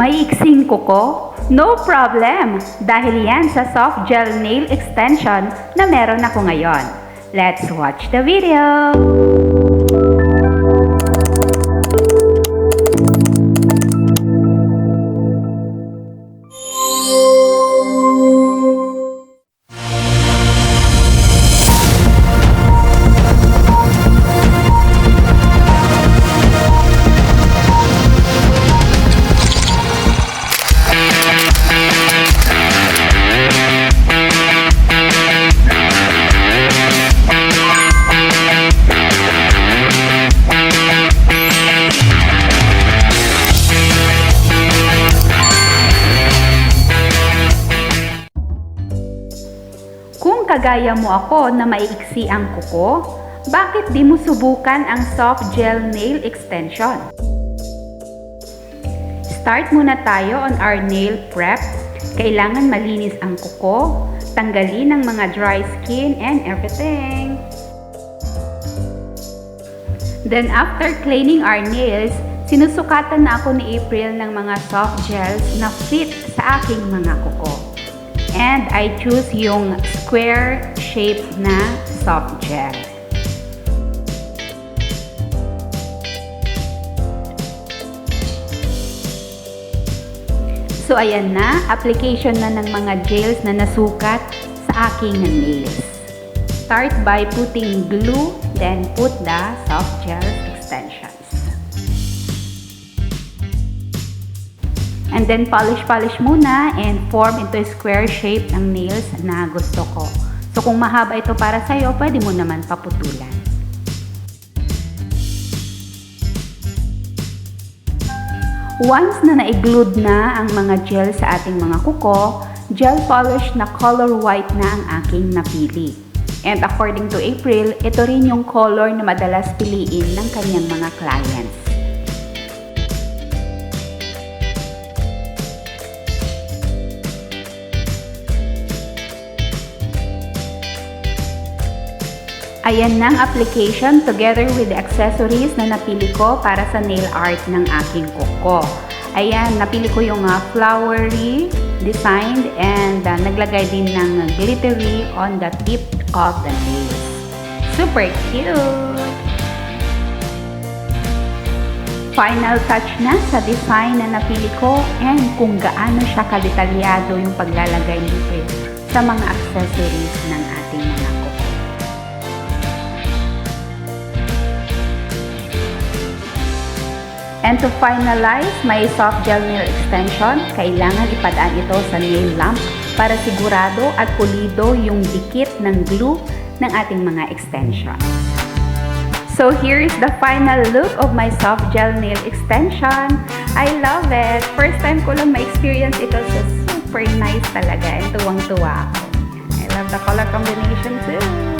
Maiiksing kuko? No problem! Dahil yan sa soft gel nail extension na meron ako ngayon. Let's watch the video! Kung kagaya mo ako na maiiksi ang kuko, bakit di mo subukan ang soft gel nail extension? Start muna tayo on our nail prep. Kailangan malinis ang kuko, tanggalin ang mga dry skin and everything. Then after cleaning our nails, sinusukatan na ako ni April ng mga soft gels na fit sa aking mga kuko. And I choose yung square shape na soft gel. So ayan na, application na ng mga gels na nasukat sa aking nails. Start by putting glue, then put the soft gel extensions. And then polish-polish muna and form into a square shape ng nails na gusto ko. So kung mahaba ito para sa'yo, pwede mo naman paputulan. Once na na-glued na ang mga gel sa ating mga kuko, gel polish na color white na ang aking napili. And according to April, ito rin yung color na madalas piliin ng kanyang mga clients. Ayan na ang application together with the accessories na napili ko para sa nail art ng aking kuko. Ayan, napili ko yung uh, flowery designed and uh, naglagay din ng glittery on the tip of the nail. Super cute! Final touch na sa design na napili ko and kung gaano siya kadetalyado yung paglalagay nito sa mga accessories ng ating mga And to finalize my soft gel nail extension, kailangan ipadaan ito sa nail lamp para sigurado at pulido yung dikit ng glue ng ating mga extension. So here is the final look of my soft gel nail extension. I love it! First time ko lang ma-experience ito so super nice talaga and tuwang-tuwa. I love the color combination too.